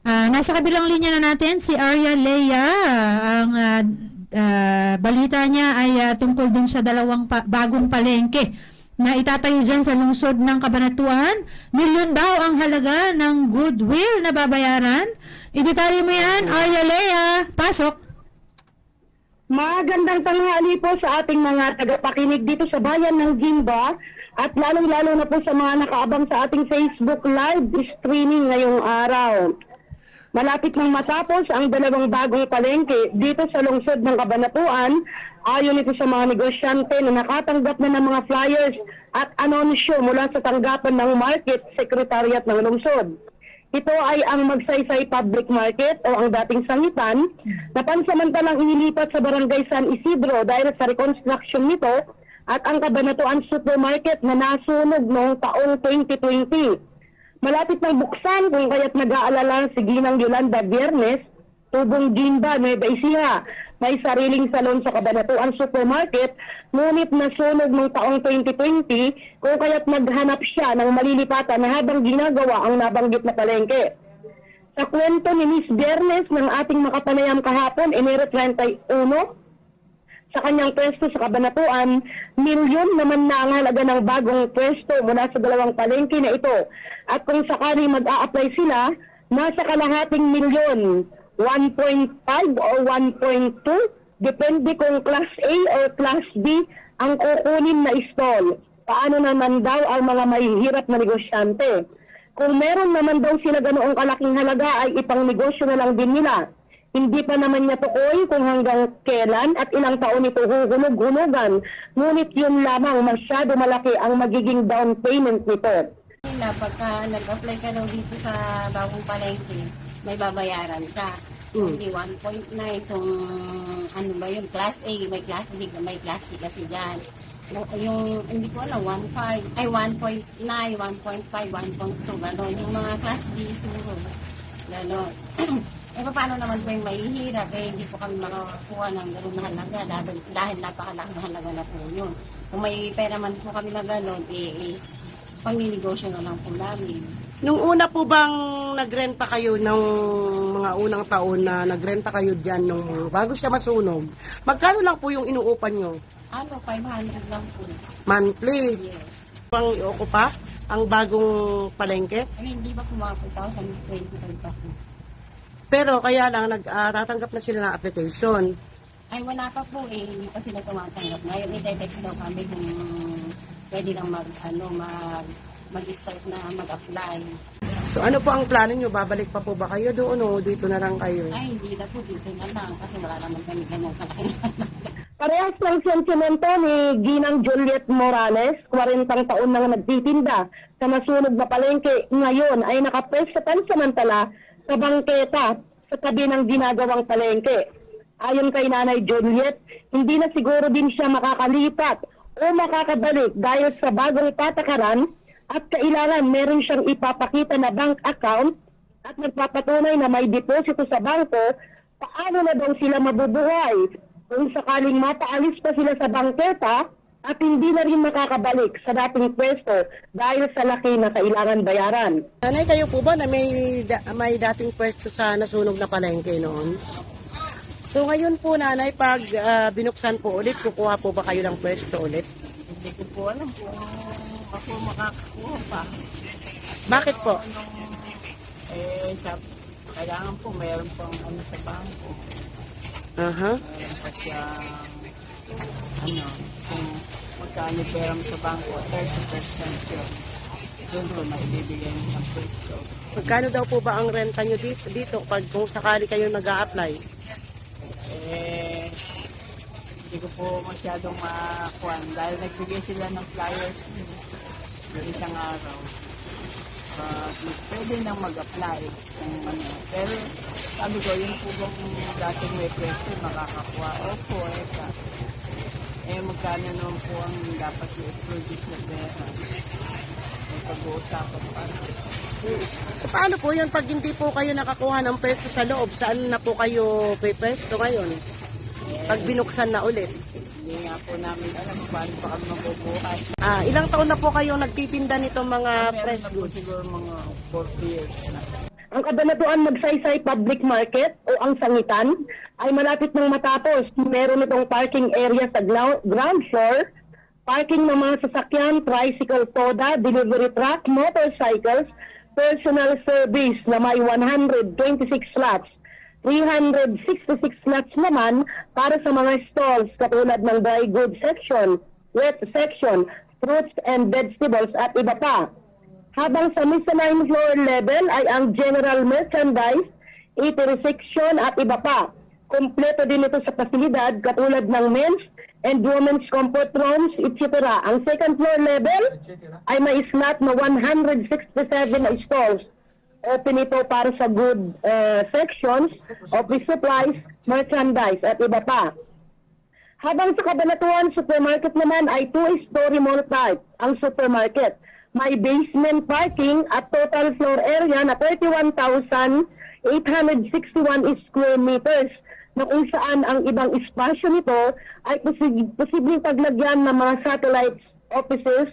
Ah, nasa kabilang linya na natin si Arya Leia. Ang ah, ah, balita niya ay ah, tungkol dun sa dalawang pa- bagong palengke na itatayo dyan sa lungsod ng Kabanatuan. Milyon daw ang halaga ng goodwill na babayaran. Idetalye mo yan, Arya Leia. Pasok. Magandang tanghali po sa ating mga tagapakinig dito sa bayan ng Gimba at lalong-lalo na po sa mga nakaabang sa ating Facebook live streaming ngayong araw. Malapit nang matapos ang dalawang bagong palengke dito sa lungsod ng Kabanatuan ayon ito sa mga negosyante na nakatanggap na ng mga flyers at anunsyo mula sa tanggapan ng Market Secretariat ng lungsod. Ito ay ang Magsaysay Public Market o ang dating sangitan na pansamantalang inilipat sa Barangay San Isidro dahil sa reconstruction nito at ang Kabanatuan Supermarket na nasunog noong taong 2020. Malapit ng buksan kung kaya't nag-aalala si Ginang Yolanda Biernes, Tubong Gimba, Nueva Ecija. May sariling salon sa Kabanatuan Supermarket, ngunit nasunog noong taong 2020 kung kaya't naghanap siya ng malilipatan na habang ginagawa ang nabanggit na palengke. Sa kwento ni Miss Biernes ng ating makapanayam kahapon, Enero 31, sa kanyang pwesto sa Kabanatuan, milyon naman na ang halaga ng bagong pwesto mula sa dalawang palengke na ito. At kung sakali mag-a-apply sila, nasa kalahating milyon, 1.5 o 1.2, depende kung Class A or Class B ang kukunin na stall. Paano naman daw ang mga mahihirap na negosyante? Kung meron naman daw sila ganoong kalaking halaga ay ipang negosyo na lang din nila. Hindi pa naman niya tukoy kung hanggang kailan at ilang taon ito huhulog-hulugan. Ngunit yun lamang masyado malaki ang magiging down payment nito. nila pagka nag-apply ka daw dito sa bagong palengke, may babayaran ka. Mm. Hindi 1.9 kung ano ba yung class A, may class B, may class C kasi dyan. Yung, hindi ko alam, 1.5, ay 1.9, 1.5, 1.2, gano'n. Yung mga class B siguro, gano'n. eh, paano naman po yung mahihirap? Eh, hindi po kami makakuha ng gano'n na halaga dahil, dahil napakalaking halaga na po yun. Kung may pera man po kami na gano'n, eh, eh pangninegosyo na lang po namin. Nung una po bang nagrenta kayo ng mga unang taon na nagrenta kayo dyan nung bago siya masunog, magkano lang po yung inuupan nyo? Ano, 500 lang po. Monthly. Yes. Pang iukupa ang bagong palengke? Ay, hindi ba po mga 2025 pa po? Pero kaya lang nag-tatanggap na sila ng application. Ay, wala pa po eh. Hindi pa sila tumatanggap. Ngayon, i-text daw kami kung pwede lang mag, ano, mag, mag-start na mag-apply. So ano po ang plano nyo? Babalik pa po ba kayo doon o dito na lang kayo? Ay, hindi na po dito na lang kasi wala naman kami ganun kalaki Parehas ng sentimento ni Ginang Juliet Morales, 40 taon nang nagtitinda sa nasunog na palengke. Ngayon ay nakapwesto pansamantala sa bangketa sa tabi ng ginagawang palengke. Ayon kay Nanay Juliet, hindi na siguro din siya makakalipat o makakabalik dahil sa bagong patakaran at kailangan meron siyang ipapakita na bank account at nagpapatunay na may deposito sa bangko, paano na daw sila mabubuhay kung sakaling mapaalis pa sila sa bangketa at hindi na rin makakabalik sa dating pwesto dahil sa laki na kailangan bayaran. Nanay, kayo po ba na may, da- may dating pwesto sa nasunog na palengke noon? So ngayon po nanay, pag ah, binuksan po ulit, kukuha po ba kayo ng pwesto ulit? Hindi ko po alam kung ako makakakuha pa. Bakit po? Eh, sa, kailangan po mayroon pang ano sa bangko. Aha. Mayroon pa siya, ano, kung magkano pera mo sa bangko, 30% yun. Doon po maibibigay mo ng pwesto. Magkano daw po ba ang renta nyo dito, dito pag kung sakali kayo nag apply Eh, hindi ko po masyadong makakuhan dahil nagbigay sila ng flyers ng isang araw. Uh, pwede nang mag-apply kung ano. Pero sabi ko, yun po bang dating may pwesto makakakuha? Opo, eh. Eh, magkano naman po ang dapat i-produce na pera? Eh, pag-uusapan pa. So paano po yun pag hindi po kayo nakakuha ng pwesto sa loob? Saan na po kayo pwesto ngayon? Pag binuksan na ulit. Hindi nga po namin alam kung paano pa kami mabubuhay. Ah, ilang taon na po kayong nagtitinda nitong mga Meron fresh na po goods? siguro mga 40 years na. Ang kabanatuan Magsaysay Public Market o ang Sangitan ay malapit ng matapos. Meron itong parking area sa ground floor, parking ng mga sasakyan, tricycle, toda, delivery truck, motorcycles, personal service na may 126 slots. 366 slots naman para sa mga stalls katulad ng dry goods section, wet section, fruits and vegetables at iba pa. Habang sa mezzanine floor level ay ang general merchandise, eatery section at iba pa. Kompleto din ito sa pasilidad katulad ng men's and women's comfort rooms, etc. Ang second floor level ay may slot na 167 na stalls. Open ito para sa good uh, sections, office supplies, merchandise at iba pa. Habang sa Cabanatuan Supermarket naman ay two-story mall type ang supermarket. May basement parking at total floor area na 31,861 square meters na kung saan ang ibang espasyo nito ay posib- posibleng paglagyan ng mga satellite offices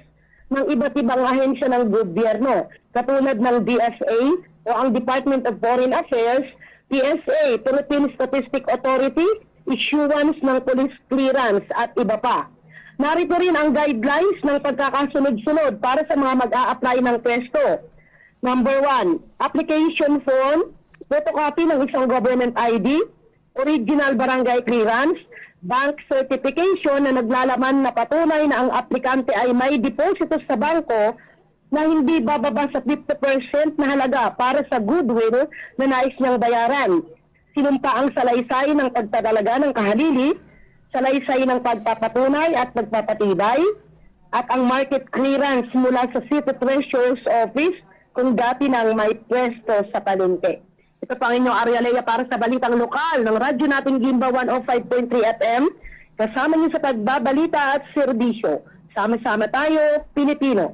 ng iba't ibang ahensya ng gobyerno katulad ng DSA o ang Department of Foreign Affairs, PSA, Philippine Statistic Authority, issuance ng police clearance at iba pa. Narito rin ang guidelines ng pagkakasunod-sunod para sa mga mag-a-apply ng pwesto. Number one, application form, photocopy ng isang government ID, original barangay clearance, bank certification na naglalaman na patunay na ang aplikante ay may deposito sa bangko na hindi bababa sa 50% na halaga para sa goodwill na nais niyang bayaran. Sinumpa ang salaysay ng pagtadalaga ng kahalili, salaysay ng pagpapatunay at pagpapatibay, at ang market clearance mula sa City Treasurer's Office kung dati nang may pwesto sa palengke. Ito pa ang inyong Arya Lea para sa Balitang Lokal ng radyo nating Gimba 105.3 FM. Kasama niyo sa pagbabalita at serbisyo. Sama-sama tayo, Pilipino.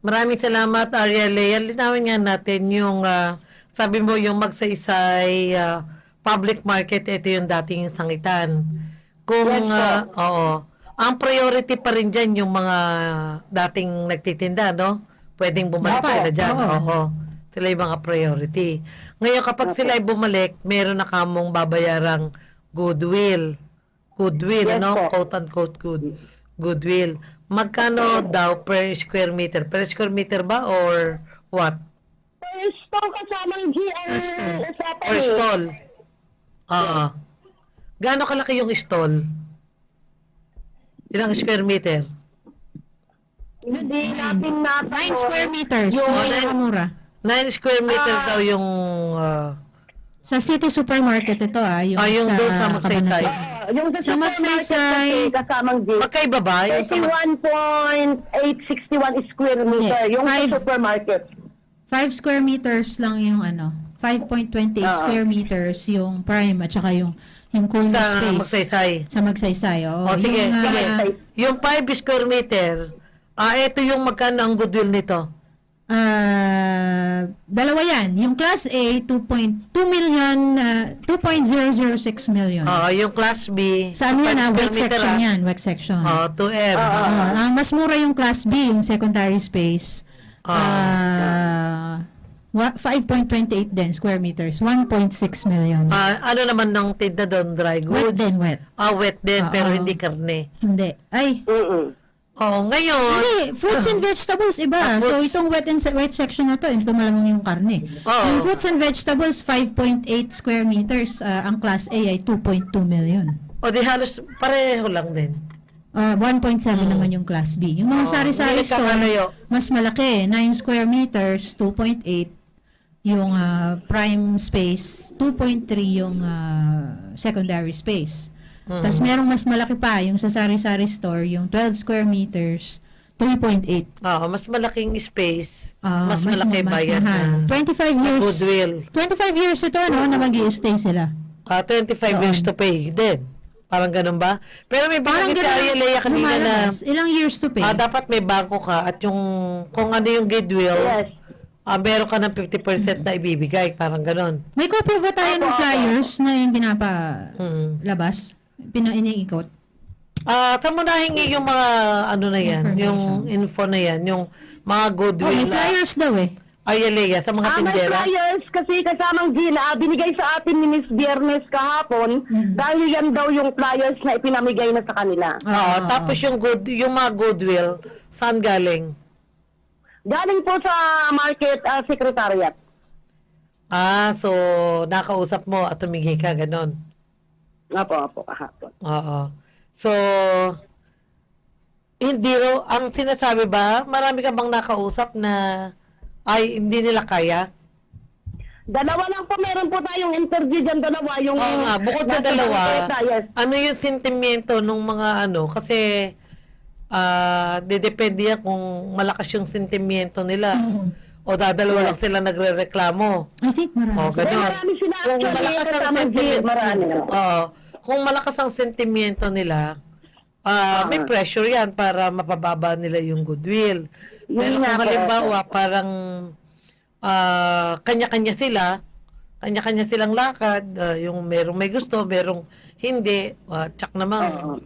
Maraming salamat, Arya Lea. Linawin nga natin yung, ah, sabi mo, yung magsaysay ah, public market, ito yung dating sangitan. Kung, Yes po. ah, oo, ang priority pa rin dyan yung mga dating nagtitinda, no? Pwedeng bumalik sila dyan. oo. Oo. Sila yung mga priority. Ngayon, kapag sila ay bumalik, meron na kamong babayarang goodwill. Goodwill, Yes ano? po. Quote-unquote good, goodwill. Magkano daw per square meter? Per square meter ba or what? First ang kasamang GR usapan Per stall? Oo. Gaano kalaki yung stall? Ilang square meter? Hindi natin na 9 square meters. Yung- pinakamura. 9 square meter daw yung... ah, Sa City Supermarket ito ah. Yung, ah, yung sa doon sa Magsaysay. Cabanatuan. Ah, yung sa, Sa Magsaysay. kasamang G. Magkaiba ba? Yung sa, 31.861 square meter. Hindi, yung five. sa supermarket. 5 square meters lang yung ano. 5.28 Ah. square meters yung prime at saka yung yung corner sa space. Magsaysay. Sa Magsaysay, oo. O sige, yung, sige. Yung 5 square meter, ah, ito yung magkano ang goodwill nito? Ah, dalawa yan. Yung Class A, 2.2 million, ah, 2.006 million. Ah, yung class B. Sa ano yan, ah, 5 wet section ah. yan, wet section. Ah, 2M. Ah, ang mas mura yung Class B, yung secondary space. Ah, wa- 5.28 din square meters, 1.6 million. Ah, ano naman ng tinda doon? Dry Wet goods? din, wet. Ah, wet din, Oo. pero hindi karne. Hindi. Ay, Mm-mm. Oh, ngayon, Hindi, fruits and vegetables iba. Ah, so itong wet and se- wet section na to, ito malamang yung karne. Oo. Yung fruits and vegetables 5.8 square meters, ah, ang class A ay 2.2 million. o di halos pareho lang din. Ah, 1.7 naman yung class B. Yung mga Oo. sari-sari store, mas malaki, 9 square meters, 2.8 yung ah, prime space, 2.3 yung ah, secondary space. Mm. Tapos merong mas malaki pa, yung sa sari-sari store, yung 12 square meters, 3.8. Oo, mas malaking space, Ah, mas, malaki mas bayad mahal. na 25 years. goodwill. 25 years ito, no, na mag stay sila. Ah, 25 Doon. years to pay din. Parang ganun ba? Pero may Parang banggit si ganun Arya Lea kanina na. Ilang years to pay? ah, dapat may bangko ka at yung kung ano yung goodwill, Yes. ah, meron ka ng 50% na ibibigay. Parang ganun. May kopya ba tayo ng flyers na yung pinapalabas? Hmm. Pinainiikot? Ah, saan mo nahingi yung mga ano na yan, Information. yung info na yan, yung mga Oh, goodwill. may ah, flyers daw eh. Ayalea, sa mga Ah, may tindera? flyers kasi kasamang Gina, ah, binigay sa atin ni Miss Biernes kahapon dahil yan daw yung flyers na ipinamigay na sa kanila. Oo, tapos yung good, yung mga goodwill, saan galing? Galing po sa market ah, secretariat. Ah, so nakausap mo at tumingin ka, ganon. Apo, apo, kahapon. Oo. So, hindi raw, ang sinasabi ba, marami ka bang nakausap na ay hindi nila kaya? Dalawa lang po, meron po tayong interview dyan, dalawa. Yung Oo nga, bukod sa dalawa, marketa, yes. ano yung sentimiento ng mga ano? Kasi, ah, dedepende yan kung malakas yung sentimiento nila. O dadalawa lang sila nagre-reklamo. I think marami. O, ganun. marami sila Kung actually, malakas ang kasama marami. oo. kung malakas ang sentimento nila, ah, may pressure yan para mapababa nila yung goodwill. Yun Pero nga kung halimbawa, parang ah, kanya-kanya sila, kanya-kanya silang lakad, ah, yung merong may gusto, merong hindi, uh, tsak naman,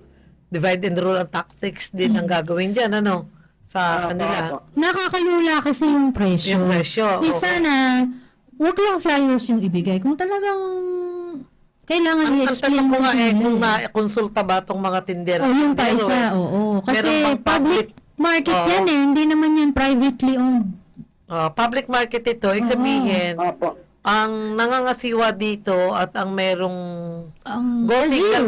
divide and rule ang tactics din ang gagawin dyan, ano, sa kanila. Nakakalula kasi yung presyo. Yung presyo, Kasi oo. sana, wag lang flyers yung ibigay. Kung talagang kailangan Ang, ang i-explain tanong ko nga eh, kung na-consulta ba itong mga tindera? Oh, yung pa isa, oo. Kasi Meron pang public market Oo. yan eh. Hindi naman yan privately owned. Ah, public market ito, ibig sabihin, Opo. ang nangangasiwa dito at ang merong Ang go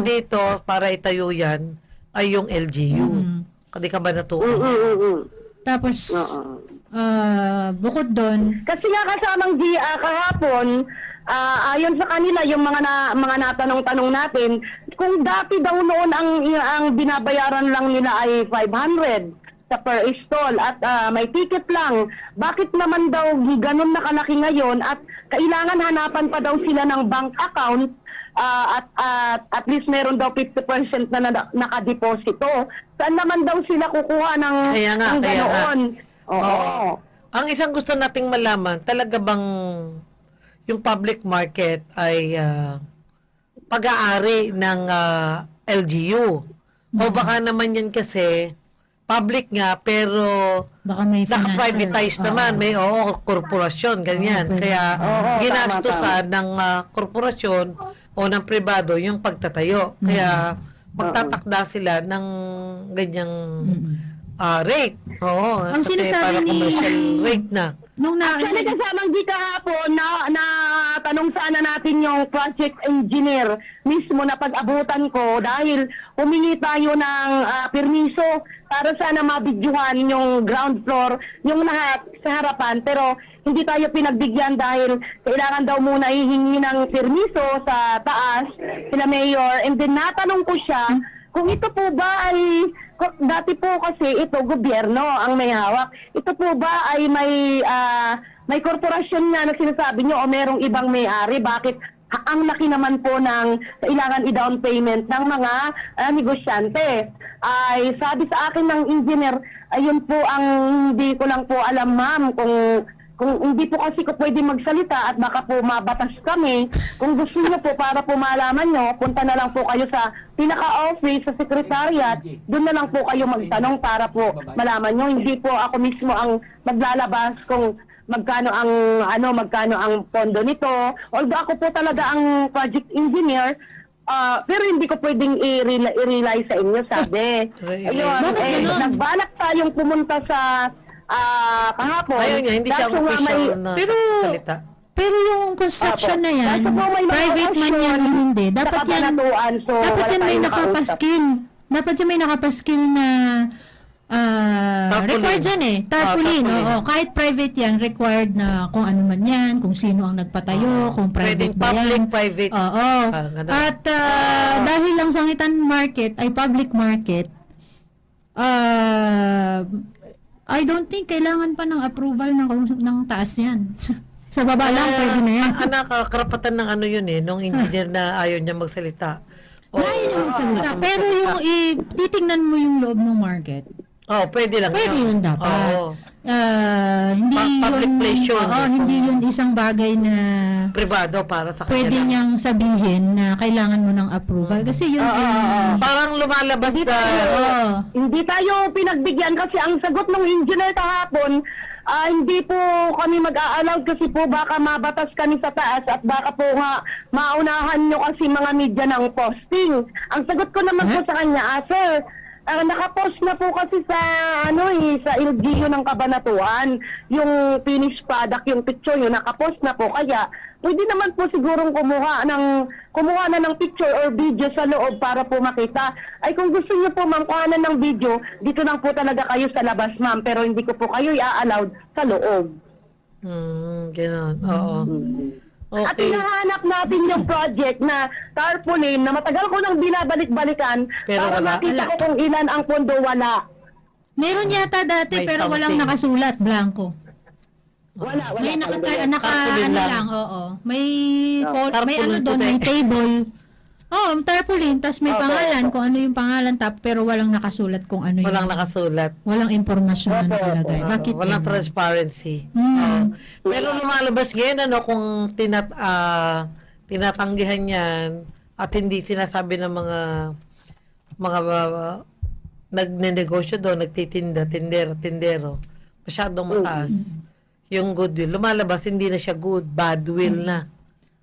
dito para itayo yan ay yung LGU. Mm. Hindi ka ba natuwa? mm, mm, mm. Tapos, Oo. ah, bukod doon, Kasi nga kasamang G, ah, kahapon, ah, ayon sa kanila, yung mga na, mga natanong-tanong natin, kung dati daw noon ang, ang binabayaran lang nila ay 500 sa per stall at ah, may ticket lang, bakit naman daw ganun na kalaki ngayon at kailangan hanapan pa daw sila ng bank account ah, at, at at least meron daw 50% na, na nakadeposito. Saan naman daw sila kukuha ng, Kaya nga, ng kaya nga. ganoon? Oo. Oo. Ang isang gusto nating malaman, talaga bang yung public market ay ah, pag-aari ng ah, LGU? O baka naman yan kasi public nga pero baka may naka-privatize naman, Oo. may oo, korporasyon, ganyan. Pwede. Kaya Oo, ginastusan ng ah, korporasyon o ng pribado yung pagtatayo. Kaya magtatakda sila ng ganyang Mm-mm. ah, rate. Oo, Ang kasi sinasabi para ni- commercial rate na. Nung na, Actually, kasamang di kahapon na, na sana natin yung project engineer mismo na pag-abutan ko dahil humingi tayo ng ah, permiso para sana mabidyuhan yung ground floor, yung lahat sa harapan. Pero hindi tayo pinagbigyan dahil kailangan daw muna hihingi ng permiso sa taas sila mayor. And then natanong ko siya kung ito po ba ay dati po kasi ito gobyerno ang may hawak. Ito po ba ay may ah, may korporasyon nga na sinasabi nyo o merong ibang may-ari? Bakit ang laki naman po ng kailangan i-down payment ng mga ah, negosyante? Ay sabi sa akin ng engineer, ayun po ang hindi ko lang po alam ma'am kung kung hindi po kasi ko pwede magsalita at baka po mabatas kami, kung gusto niyo po para po malaman nyo, punta na lang po kayo sa pinaka-office, sa secretariat, doon na lang po kayo magtanong para po malaman nyo. Hindi po ako mismo ang maglalabas kung magkano ang ano magkano ang pondo nito. Although ako po talaga ang project engineer, ah, pero hindi ko pwedeng i-rely, i-rely sa inyo, sabi. Relay. Ayun, Bakit eh, ganun? nagbalak tayong pumunta sa ah, kahapon. Ayaw niya, hindi siya Kaso nga official may- na Pero- salita. pero yung construction Apo. na yan, Kaso po may mga private man option yan o hindi, sa dapat yan, kabanatuan, so dapat wala yan may tayong nakapaskil. Dapat yan may nakapaskil na ah, Tarpaulin. required yan eh. Tarpaulin, Ah, tarpaulin. oo. Kahit private yan, required na kung ano man yan, kung sino ang nagpatayo, kung private ba yan. public, private. Oo. Ah, ganun. At ah, dahil ang sangitan market ay public market, ah I don't think kailangan pa ng approval ng, ng taas yan. Sa baba lang, pwede na yan. Ang anak, karapatan ng ano yun eh, nung engineer na ayaw niya magsalita. O, Ayaw niya magsalita. ah, Pero yung i- titingnan mo yung loob ng market, Oh, pwede lang pwede yun dapat. Oo. Ah, hindi Pa- public yun, place yun. oo, hindi yun isang bagay na privado para sa pwede kanya. lang. niyang sabihin na kailangan mo ng approval. Kasi yun, Ah, yung- Parang lumalabas na oo. Hindi tayo pinagbigyan kasi ang sagot ng engineer kahapon, Ah, hindi po kami mag-a-allow kasi po baka mabatas kami sa taas at baka po nga maunahan nyo kasi mga media ng posting. Ang sagot ko naman po Huh? sa kanya, ah, sir, ah, nakapost na po kasi sa ano eh, sa LGU ng Kabanatuan, yung finished product, yung picture yun, nakapost na po. Kaya pwede naman po sigurong kumuha ng kumuha na ng picture or video sa loob para po makita. Ay kung gusto niyo po ma'am kuhanan ng video, dito lang po talaga kayo sa labas ma'am, pero hindi ko po kayo i-allowed sa loob. Hmm, gano'n. Oo. At Okay. hinahanap natin yung project na tarpaulin na matagal ko nang binabalik-balikan Pero para wala. makita Wala. ko kung ilan ang pondo wala. Meron yata dati May pero walang something. nakasulat, blanco. Wala, wala. May naka, naka Tarpaulin ano lang. lang, oo. May col- may Tarpaulin ano doon, may table. Oh, tarpaulin, tas may Opo, pangalan opo. kung ano yung pangalan tap pero walang nakasulat kung ano yung Walang nakasulat. walang impormasyon na Opo, nakalagay. Oo, Bakit? walang ganun? transparency. Hmm. Oo. Pero lumalabas ngayon, ano, kung tinat, ah, tinatanggihan yan at hindi sinasabi ng mga mga uh, nagnenegosyo doon, nagtitinda, tindero, tindero, masyadong mataas. Yung goodwill. Lumalabas, hindi na siya good, bad will na.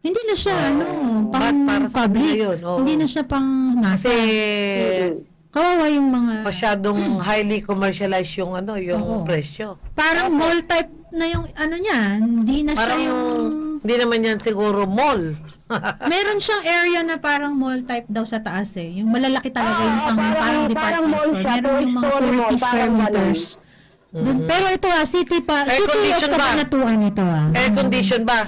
Hindi na siya ano, pang para public. yun, oo. Hindi na siya pang masa. Kasi Kawawa yung mga masyadong highly commercialized yung ano, yung Oo. presyo. parang mall type na yung ano niya, hindi na Parang siya yung hindi naman yan siguro mall. Meron siyang area na parang mall type daw sa taas eh. Yung malalaki talaga yung Ah, pang, parang- parang, parang department mall store. siya, Meron yung mga toy store 40 mall, square parang meters. Dun, pero ito ah, city pa, Air city of? Kabanatuan ito ah. Air condition ba?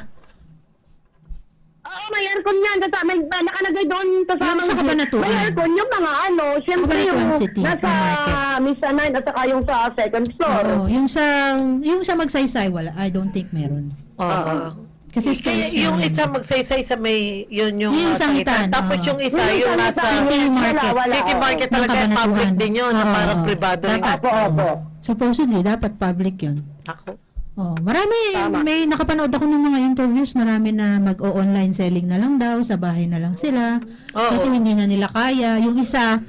May aircon may may nakalagay doon kasama. Yung sa Kabanatuan. May aircon yung mga ano. Siyempre yung City, nasa. Misa 9 at saka yung sa second floor. Oo, yung sa yung sa magsaysay wala. I don't think meron. Oo. Kasi Kaya space yung naman. isa magsaysay sa may yun yung, Yung uh, sangitan, Tapos oo. yung isa Yung yung sangitan, nasa City market. wala, city oo. market talaga Kabanatuan. public din yun na Oo, parang oo. privado rin. Dapat. Opo, opo. Supposedly, dapat public yun. Ako. Oh, marami Tama. may nakapanood ako ng mga interviews, marami na mag-o-online selling na lang daw, sa bahay na lang sila. Oo. Kasi hindi na nila kaya. Yung isa,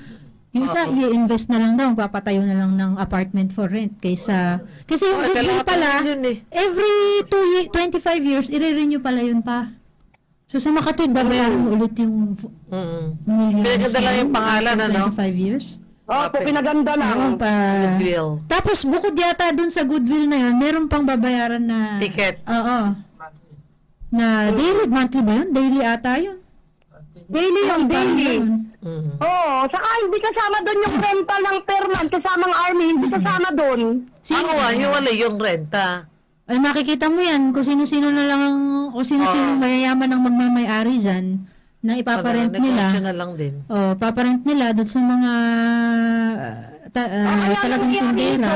yung isa i-invest na lang daw, papatayo na lang ng apartment for rent kaysa kasi yung Oo, goodwill pala, yun eh. every two ye- 25 years i-renew pala yun pa. So sa Makatid, babayaran mo ulit yung Mm. millions. Pinaganda lang yung pangalan, ano? 25 years. Opo, pinaganda lang. Oo, pa. Goodwill. Tapos bukod yata dun sa goodwill na yun, meron pang babayaran na Ticket. Oo. Na daily, monthly ba yun? Daily ata yun. Daily yung daily. Mm. Oo, saka hindi kasama doon yung rental ng per month kasama ng army, hindi kasama doon. Sino? Ako ah, yung wala yung renta. Ay makikita mo yan kung sino-sino na lang ang, kung sino-sino mayayaman ang magmamayari dyan na ipaparent Negosyo nila. na lang din. Oh, paparent nila doon sa mga ta- Kaya talagang tindera.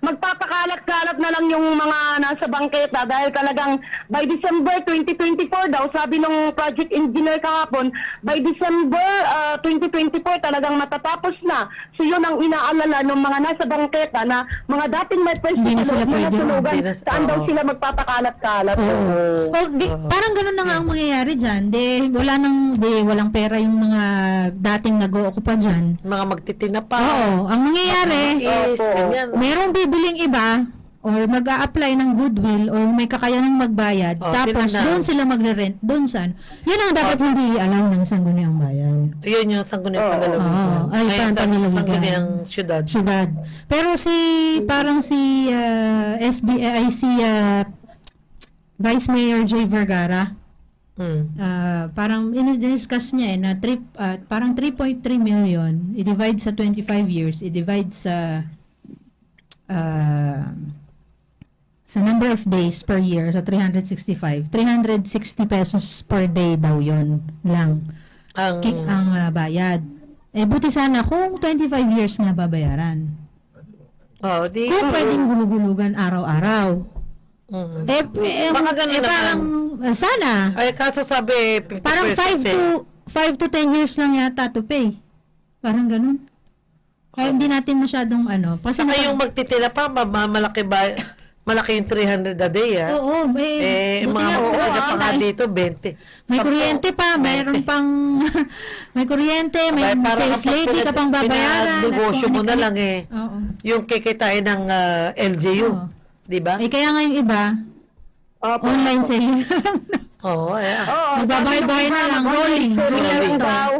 magpapakalat-kalat na lang yung mga nasa bangketa dahil talagang by December 2024 daw, sabi ng project engineer kahapon, by December ah, 2024 talagang matatapos na. So yun ang inaalala ng mga nasa bangketa na mga dating may pwesto na sila pwede, na- saan daw sila magpapakalat-kalat. Oo. Oo. Oh, di, parang ganun na nga ang mangyayari dyan. De, wala nang, de, walang pera yung mga dating nag-ookupa dyan. Mga magtitina pa. Oo, ang mangyayari, Is, merong bibiling iba or mag apply ng goodwill or may kakayanang magbayad Oh, tapos sila doon sila magre-rent doon saan yan ang dapat hindi alam ng sangguniang bayan Yun yung sangguniang Oo. panlalawigan. Oo. Ay, Ngayon, pan- sa- panlalawigan. Sangguniang syudad. syudad pero si parang si ah, SB ay si ah, Vice Mayor Jay Vergara Mm. ah, parang in-discuss niya eh na trip ah, parang 3.3 million i-divide sa 25 years i-divide sa ah, sa number of days per year so 365 360 pesos per day daw yon lang. Ang, ki- ang ah, bayad. Eh buti sana kung 25 years nga babayaran. Oh, di, kung pwedeng gulugulugan araw-araw Mm. eh, eh, Baka ganun eh naman. parang ah, sana Ay, kaso sabi, 50% Parang 5 eh. to 5 to 10 years lang yata to pay. Parang ganun. Kaya hindi natin masyadong ano. Kasi Saka naka- yung magtitila pa, ma- ma- malaki ba, malaki yung 300 a day, ah. Oo, may, eh, buti mga nga, oo, oo, pa nga dahil dito, 20. may kuryente pa, 20. mayroon pang, may kuryente, may Abay, parang sales kapag lady ka pang babayaran. at kung mo na ano-ano. lang eh. Oo. Yung kikitain ng ah, LGU. Oo. Di ba? Eh, kaya nga yung iba, Opo. online selling. Oo, eh. Oo, Magbabahay-bahay na lang, rolling. Rolling Rolling lang store. daw.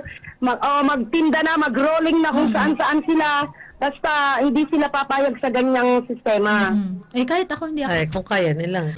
Mag, oh, magtinda na, mag-rolling na kung saan-saan sila. Basta hindi sila papayag sa ganyang sistema. Mm. Eh, kahit ako hindi ako. Ay, kung kaya nilang.